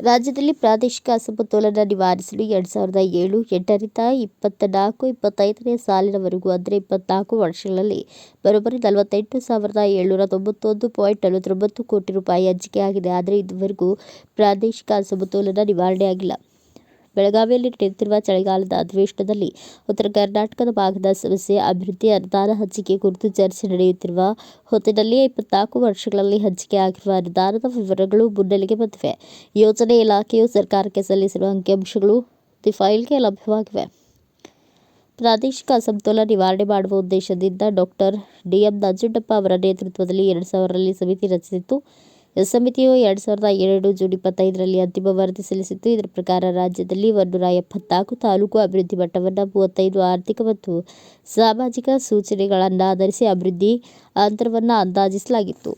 ರಾಜ್ಯದಲ್ಲಿ ಪ್ರಾದೇಶಿಕ ಅಸಮತೋಲನ ನಿವಾರಿಸಲು ಎರಡು ಸಾವಿರದ ಏಳು ಎಂಟರಿಂದ ಇಪ್ಪತ್ನಾಲ್ಕು, ಇಪ್ಪತ್ತೈದನೇ ಸಾಲಿನವರೆಗೂ, ಅಂದರೆ ಇಪ್ಪತ್ನಾಲ್ಕು ವರ್ಷಗಳಲ್ಲಿ ಬರೋಬ್ಬರಿ ನಲವತ್ತೆಂಟು ಸಾವಿರದ ಏಳ್ನೂರ ತೊಂಬತ್ತೊಂದು ಪಾಯಿಂಟ್ ನಲವತ್ತೊಂಬತ್ತು ಕೋಟಿ ರೂಪಾಯಿ ಹಂಚಿಕೆಯಾಗಿದೆ ಆದರೆ ಇದುವರೆಗೂ ಪ್ರಾದೇಶಿಕ ಅಸಮತೋಲನ ನಿವಾರಣೆ ಆಗಿಲ್ಲ. ಬೆಳಗಾವಿಯಲ್ಲಿ ನಡೆಯುತ್ತಿರುವ ಚಳಿಗಾಲದ ಅಧಿವೇಶನದಲ್ಲಿ ಉತ್ತರ ಕರ್ನಾಟಕದ ಭಾಗದ ಸಮಸ್ಯೆ ಅಭಿವೃದ್ಧಿ ಅನುದಾನ ಹಂಚಿಕೆ ಕುರಿತು ಚರ್ಚೆ ನಡೆಯುತ್ತಿರುವ ಹೊತ್ತಿನಲ್ಲಿಯೇ ಇಪ್ಪತ್ನಾಲ್ಕು ವರ್ಷಗಳಲ್ಲಿ ಹಂಚಿಕೆ ಆಗಿರುವ ಅನುದಾನದ ವಿವರಗಳು ಮುನ್ನೆಲೆಗೆ ಬಂದಿವೆ. ಯೋಜನೆ ಇಲಾಖೆಯು ಸರ್ಕಾರಕ್ಕೆ ಸಲ್ಲಿಸಿರುವ ಅಂಕಿಅಂಶಗಳು ದಿ ಫೈಲ್ಗೆ ಲಭ್ಯವಾಗಿವೆ. ಪ್ರಾದೇಶಿಕ ಅಸಮತೋಲನ ನಿವಾರಣೆ ಮಾಡುವ ಉದ್ದೇಶದಿಂದ ಡಾಕ್ಟರ್ ಡಿಎಂ ನಂಜುಂಡಪ್ಪ ಅವರ ನೇತೃತ್ವದಲ್ಲಿ ಎರಡು ಸಾವಿರರಲ್ಲಿ ಸಮಿತಿ ರಚಿಸಿತ್ತು. ಸಮಿತಿಯು ಎರಡು ಸಾವಿರದ ಎರಡು ಜೂನ್ ಇಪ್ಪತ್ತೈದರಲ್ಲಿ ಅಂತಿಮ ವರದಿ ಸಲ್ಲಿಸಿತ್ತು. ಇದರ ಪ್ರಕಾರ ರಾಜ್ಯದಲ್ಲಿ ಒಂದೂರ ಎಪ್ಪತ್ನಾಲ್ಕು ತಾಲೂಕು ಅಭಿವೃದ್ಧಿ ಮಟ್ಟವನ್ನು ಮೂವತ್ತೈದು ಆರ್ಥಿಕ ಮತ್ತು ಸಾಮಾಜಿಕ ಸೂಚನೆಗಳನ್ನಾಧರಿಸಿ ಅಭಿವೃದ್ಧಿ ಅಂತರವನ್ನು ಅಂದಾಜಿಸಲಾಗಿತ್ತು.